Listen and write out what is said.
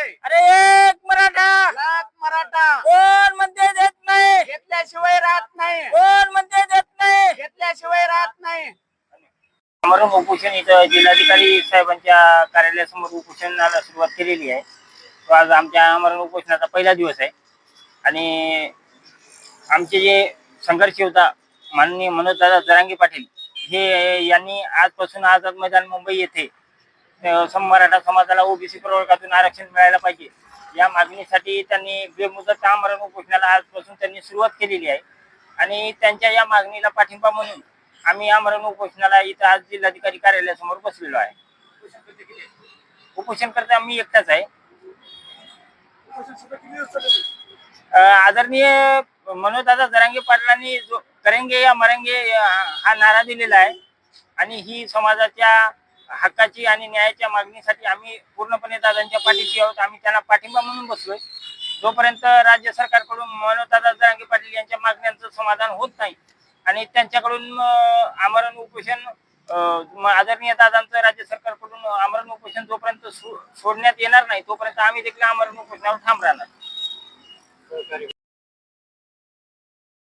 नाही. अरे एक मराठा. लाख मराठा. कोण म्हणते देत नाही? घेतल्याशिवाय राहत नाही. कोण म्हणते देत नाही? घेतल्याशिवाय राहत नाही. आमरण उपोषण इथं जिल्हाधिकारी साहेबांच्या कार्यालयासमोर उपोषणाला सुरुवात केलेली आहे. तो आज आमच्या आमरण उपोषणाचा पहिला दिवस आहे. आणि आमचे जे संघर्ष होता माननीय मनोजदादा जरांगे पाटील हे यांनी आजपासून आझाद मैदान मुंबई येथे मराठा समाजाला ओबीसी प्रवर्गातून आरक्षण मिळायला पाहिजे. या मागणीसाठी त्यांनी बेमुदत आमरण उपोषणाला आजपासून त्यांनी सुरुवात केलेली आहे. आणि त्यांच्या या मागणीला पाठिंबा म्हणून आम्ही आमरण उपोषणाला इथं आज जिल्हाधिकारी कार्यालयासमोर बसलेलो आहे. उपोषण करता मी एकटाच आहे. आदरणीय मनोज दादा जरांगे पाटलांनी जो करेंगे या मरेंगे हा नारा दिलेला आहे. आणि ही समाजाच्या हक्काची आणि न्यायाच्या मागणीसाठी आम्ही पूर्णपणे दादांच्या पाठीशी आहोत. आम्ही त्यांना पाठिंबा म्हणून बसलोय. जोपर्यंत राज्य सरकारकडून मनोजदादा जरांगे पाटील यांच्या मागण्यांचं समाधान होत नाही आणि त्यांच्याकडून आमरण उपोषण आदरणीय दादांचं राज्य सरकारकडून आमरण उपोषण जोपर्यंत सोडण्यात येणार नाही तोपर्यंत आम्ही देखील आमरण उपोषणावर थांब राहणार.